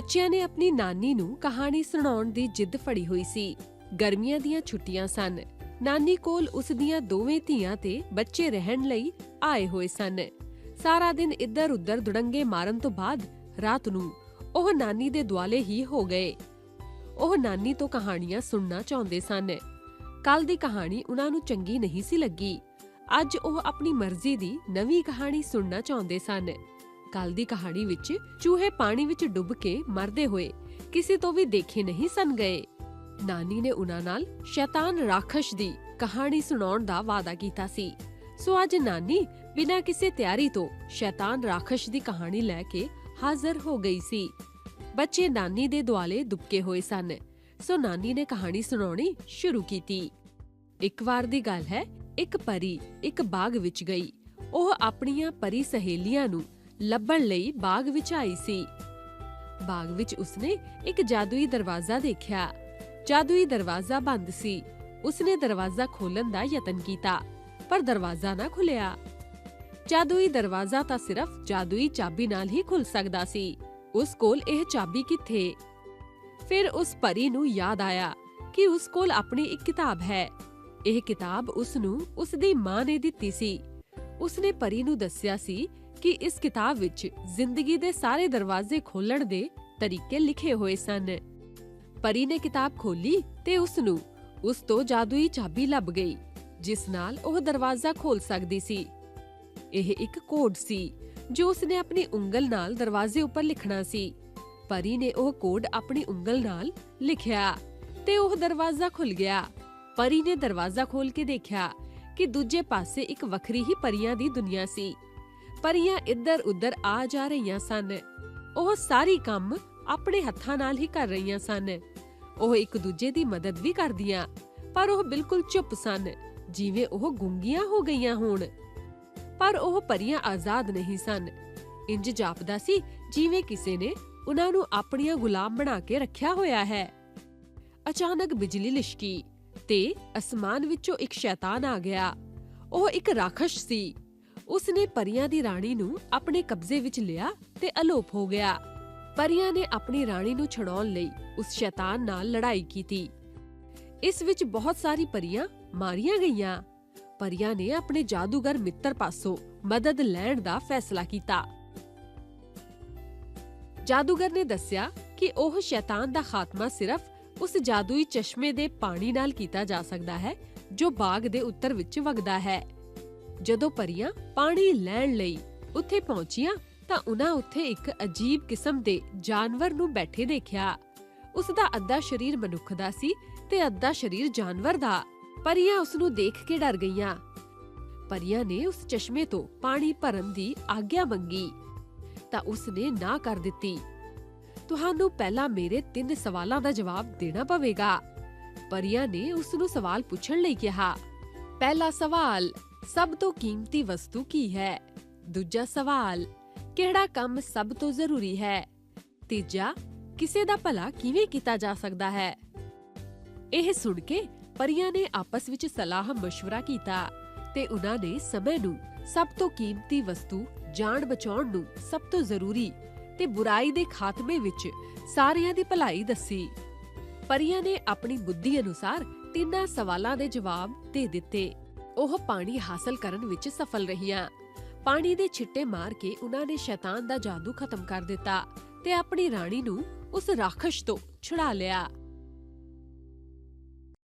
ਬੱਚਿਆਂ ਨੇ ਆਪਣੀ ਨਾਨੀ ਨੂੰ ਕਹਾਣੀ ਸੁਣਾਉਣ ਦੀ ਜਿੱਦ ਫੜੀ ਹੋਈ ਸੀ। ਗਰਮੀਆਂ ਦੀਆਂ ਛੁੱਟੀਆਂ ਸਨ। ਨਾਨੀ ਕੋਲ ਉਸ ਦੀਆਂ ਦੋਵੇਂ ਧੀਆਂ ਤੇ ਬੱਚੇ ਰਹਿਣ ਲਈ ਆਏ ਹੋਏ ਸਨ। ਸਾਰਾ ਦਿਨ ਇੱਧਰ-ਉੱਧਰ ਦੁੜੰਗੇ ਮਾਰਨ ਤੋਂ ਬਾਅਦ ਰਾਤ ਨੂੰ ਉਹ ਨਾਨੀ ਦੇ ਦੁਆਲੇ ਹੀ ਹੋ ਗਏ। ਉਹ ਨਾਨੀ ਤੋਂ ਕਹਾਣੀਆਂ ਸੁਣਨਾ ਚਾਹੁੰਦੇ ਸਨ। ਕੱਲ ਦੀ ਕਹਾਣੀ ਉਹਨਾਂ ਨੂੰ ਚੰਗੀ ਨਹੀਂ ਸੀ ਲੱਗੀ। ਅੱਜ ਉਹ ਆਪਣੀ ਮਰਜ਼ੀ ਦੀ ਨਵੀਂ ਕਹਾਣੀ ਸੁਣਨਾ ਚਾਹੁੰਦੇ ਸਨ। ਕੱਲ ਦੀ ਕਹਾਣੀ ਵਿੱਚ ਚੂਹੇ ਪਾਣੀ ਵਿੱਚ ਡੁੱਬ ਕੇ ਮਰਦੇ ਹੋਏ ਕਿਸੇ ਤੋਂ ਵੀ ਦੇਖੇ ਨਹੀਂ ਸਨ ਗਏ। ਨਾਨੀ ਨੇ ਉਹਨਾਂ ਨਾਲ ਸ਼ੈਤਾਨ ਰਾਖਸ਼ ਦੀ ਕਹਾਣੀ ਸੁਣਾਉਣ ਦਾ ਵਾਅਦਾ ਕੀਤਾ ਸੀ। ਸੋ ਅੱਜ ਨਾਨੀ ਬਿਨਾਂ ਕਿਸੇ ਤਿਆਰੀ ਤੋਂ ਸ਼ੈਤਾਨ ਰਾਖਸ਼ ਦੀ ਕਹਾਣੀ ਲੈ ਕੇ ਹਾਜ਼ਰ ਹੋ ਗਈ ਸੀ। ਬੱਚੇ ਨਾਨੀ ਦੇ ਦੁਆਲੇ ਦੁਬਕੇ ਹੋਏ ਸਨ। ਸੋ ਨਾਨੀ ਨੇ ਕਹਾਣੀ ਸੁਣਾਉਣੀ ਸ਼ੁਰੂ ਕੀਤੀ। ਇੱਕ ਵਾਰ ਦੀ ਗੱਲ ਹੈ, ਇੱਕ ਪਰੀ ਇੱਕ ਬਾਗ ਵਿੱਚ ਗਈ। ਉਹ ਆਪਣੀਆਂ ਪਰੀ ਸਹੇਲੀਆਂ ਨੂੰ ਲੱਭਣ ਲਈ ਬਾਗ ਵਿੱਚ ਆਈ ਸੀ। ਬਾਗ ਵਿੱਚ ਉਸਨੇ ਇੱਕ ਜਾਦੂਈ ਦਰਵਾਜ਼ਾ ਦੇਖਿਆ। ਜਾਦੂਈ ਦਰਵਾਜ਼ਾ ਬੰਦ ਸੀ। ਉਸਨੇ ਦਰਵਾਜ਼ਾ ਖੋਲਣ ਦਾ ਯਤਨ ਕੀਤਾ, ਪਰ ਦਰਵਾਜ਼ਾ ਨਾ ਖੁੱਲਿਆ ਜਾਦੂਈ ਦਰਵਾਜ਼ਾ ਤਾਂ ਸਿਰਫ ਜਾਦੂਈ ਚਾਬੀ ਨਾਲ ਹੀ ਖੁੱਲ ਸਕਦਾ ਸੀ। ਉਸ ਕੋਲ ਇਹ ਚਾਬੀ ਕਿੱਥੇ? ਫਿਰ ਉਸ ਪਰੀ ਨੂੰ ਯਾਦ ਆਇਆ ਕਿ ਉਸ ਕੋਲ ਆਪਣੀ ਇੱਕ ਕਿਤਾਬ ਹੈ। ਇਹ ਕਿਤਾਬ ਉਸ ਨੂੰ ਉਸ ਦੀ ਮਾਂ ਨੇ ਦਿੱਤੀ ਸੀ। ਉਸਨੇ ਪਰੀ ਨੂੰ ਦੱਸਿਆ ਸੀ ਕਿ ਇਸ ਕਿਤਾਬ ਵਿੱਚ ਜ਼ਿੰਦਗੀ ਦੇ ਸਾਰੇ ਦਰਵਾਜ਼ੇ ਖੋਲਣ ਦੇ ਤਰੀਕੇ ਲਿਖੇ ਹੋਏ ਸਨ। ਪਰੀ ਨੇ ਕਿਤਾਬ ਖੋਲੀ ਤੇ ਉਸ ਨੂੰ ਉਸ ਤੋਂ ਜਾਦੂਈ ਚਾਬੀ ਲੱਭ ਗਈ, ਜਿਸ ਨਾਲ ਉਹ ਦਰਵਾਜ਼ਾ ਖੋਲ ਸਕਦੀ ਸੀ। ਇਹ ਇੱਕ ਕੋਡ ਸੀ, ਜੋ ਉਸਨੇ ਆਪਣੀ ਉਂਗਲ ਨਾਲ ਦਰਵਾਜ਼ੇ ਉੱਪਰ ਲਿਖਣਾ ਸੀ। ਪਰੀ ਨੇ ਉਹ ਕੋਡ ਆਪਣੀ ਉਂਗਲ ਨਾਲ ਲਿਖਿਆ ਤੇ ਉਹ ਦਰਵਾਜ਼ਾ ਖੁੱਲ ਗਿਆ। ਪਰੀ ਨੇ ਦਰਵਾਜ਼ਾ ਖੋਲ ਕੇ ਦੇਖਿਆ ਕਿ ਦੂਜੇ ਪਾਸੇ ਇੱਕ ਵੱਖਰੀ ਹੀ ਪਰੀਆਂ ਦੀ ਦੁਨੀਆ ਸੀ। ਪਰੀਆਂ ਇੱਧਰ-ਉੱਧਰ ਆ ਜਾ ਰਹੀਆਂ ਸਨ। ਉਹ ਸਾਰੀ ਕੰਮ ਆਪਣੇ ਹੱਥਾਂ ਨਾਲ ਹੀ ਕਰ ਰਹੀਆਂ ਸਨ। ਉਹ ਇੱਕ ਦੂਜੇ ਦੀ ਮਦਦ ਵੀ ਕਰਦੀਆਂ, ਪਰ ਉਹ ਬਿਲਕੁਲ ਚੁੱਪ ਸਨ, ਜਿਵੇਂ ਉਹ ਗੁੰਗੀਆਂ ਹੋ ਗਈਆਂ ਹੋਣ। ਪਰ ਉਹ ਪਰੀਆਂ ਆਜ਼ਾਦ ਨਹੀਂ ਸਨ। ਇੰਜ ਜਾਪਦਾ ਸੀ, ਜਿਵੇਂ ਕਿਸੇ ਨੇ ਉਹਨਾਂ ਨੂੰ ਆਪਣੀਆਂ ਗੁਲਾਮ ਬਣਾ ਕੇ ਰੱਖਿਆ ਹੋਇਆ ਹੈ। ਅਚਾਨਕ ਬਿਜਲੀ ਲਿਸ਼ਕੀ ਤੇ ਅਸਮਾਨ ਵਿੱਚੋਂ ਇੱਕ ਸ਼ੈਤਾਨ ਆ ਗਿਆ। ਉਹ ਇੱਕ ਰਾਖਸ਼ ਸੀ। ਉਸਨੇ ਪਰੀਆਂ ਦੀ ਰਾਣੀ ਨੂੰ ਆਪਣੇ ਕਬਜ਼ੇ ਵਿੱਚ ਲਿਆ ਤੇ ਅਲੋਪ ਹੋ ਗਿਆ। ਪਰੀਆਂ ਨੇ ਆਪਣੀ ਰਾਣੀ ਨੂੰ ਛਡਾਉਣ ਲਈ ਉਸ ਸ਼ੈਤਾਨ ਨਾਲ ਲੜਾਈ ਕੀਤੀ। ਇਸ ਵਿੱਚ ਬਹੁਤ ਸਾਰੀ ਪਰੀਆਂ ਮਾਰੀਆਂ ਗਈਆਂ। ਪਰੀਆਂ ਨੇ ਆਪਣੇ ਜਾਦੂਗਰ ਮਿੱਤਰ ਪਾਸੋਂ ਮਦਦ ਲੈਣ ਦਾ ਫੈਸਲਾ ਕੀਤਾ। ਜਾਦੂਗਰ ਨੇ ਦੱਸਿਆ ਕਿ ਉਹ ਸ਼ੈਤਾਨ ਦਾ ਖਾਤਮਾ ਸਿਰਫ ਉਸ ਜਾਦੂਈ ਚਸ਼ਮੇ ਦੇ ਪਾਣੀ ਨਾਲ ਕੀਤਾ ਜਾ ਸਕਦਾ ਹੈ, ਜੋ ਬਾਗ ਦੇ ਉੱਤਰ ਵਿੱਚ ਵਗਦਾ ਹੈ। ਜਦੋਂ ਪਰੀਆਂ ਪਾਣੀ ਲੈਣ ਲਈ ਉੱਥੇ ਪਹੁੰਚੀਆਂ ਤਾਂ ਉਹਨਾਂ ਉੱਥੇ ਇੱਕ ਅਜੀਬ ਕਿਸਮ ਦੇ ਜਾਨਵਰ ਨੂੰ ਬੈਠੇ ਦੇਖਿਆ। ਉਸ ਦਾ ਅੱਧਾ ਸਰੀਰ ਮਨੁੱਖ ਦਾ ਸੀ ਤੇ ਅੱਧਾ ਸਰੀਰ ਜਾਨਵਰ ਦਾ। ਪਰੀਆਂ ਉਸ ਨੂੰ ਦੇਖ ਕੇ ਡਰ ਗਈਆਂ। ਪਰੀਆਂ ਨੇ ਉਸ ਚਸ਼ਮੇ ਤੋਂ ਪਾਣੀ ਭਰਨ ਦੀ ਆਗਿਆ ਮੰਗੀ। ਤਾਂ ਉਸ ਨੇ ਨਾ ਕਰ ਦਿੱਤੀ। ਤੁਹਾਨੂੰ ਪਹਿਲਾਂ ਮੇਰੇ ਤਿੰਨ ਸਵਾਲਾਂ ਦਾ ਜਵਾਬ ਦੇਣਾ ਪਵੇਗਾ। ਪਰੀਆਂ ਨੇ ਉਸ ਨੂੰ ਸਵਾਲ ਪੁੱਛਣ ਲਈ ਕਿਹਾ। ਪਹਿਲਾ ਸਵਾਲ ਸਭ ਤੋਂ ਕੀਮਤੀ ਵਸਤੂ ਕੀ ਹੈ? ਦੂਜਾ ਸਵਾਲ, ਕਿਹੜਾ ਕੰਮ ਸਭ ਤੋਂ ਜ਼ਰੂਰੀ ਹੈ? ਤੀਜਾ, ਕਿਸੇ ਦਾ ਭਲਾ ਕਿਵੇਂ ਕੀਤਾ ਜਾ ਸਕਦਾ ਹੈ? ਇਹ ਸੁਣ ਕੇ ਪਰੀਆਂ ਨੇ ਆਪਸ ਵਿੱਚ ਸਲਾਹ مشਵਰਾ ਕੀਤਾ ਤੇ ਉਹਨਾਂ ਨੇ ਸਮੇਂ ਨੂੰ ਸਭ ਤੋਂ ਕੀਮਤੀ ਵਸਤੂ ਜਾਨ ਬਚਾਉਣ ਨੂੰ ਸਭ ਤੋਂ ਜ਼ਰੂਰੀ ਤੇ ਬੁਰਾਈ ਦੇ ਖਾਤਮੇ ਵਿੱਚ ਸਾਰਿਆਂ ਦੀ ਭਲਾਈ ਦੱਸੀ। ਪਰੀਆਂ ਨੇ ਆਪਣੀ ਬੁੱਧੀ ਅਨੁਸਾਰ ਤਿੰਨਾਂ ਸਵਾਲਾਂ ਦੇ ਜਵਾਬ ਦੇ ਦਿੱਤੇ। ਉਹ ਪਾਣੀ ਹਾਸਲ ਕਰਨ ਵਿੱਚ ਸਫਲ ਰਹੀਆਂ। ਪਾਣੀ ਦੇ ਛਿੱਟੇ ਮਾਰ ਕੇ ਉਹਨਾਂ ਨੇ ਸ਼ੈਤਾਨ ਦਾ ਜਾਦੂ ਖਤਮ ਕਰ ਦਿੱਤਾ ਤੇ ਆਪਣੀ ਰਾਣੀ ਨੂੰ ਉਸ ਰਾਖਸ਼ ਤੋਂ ਛੁਡਾ ਲਿਆ।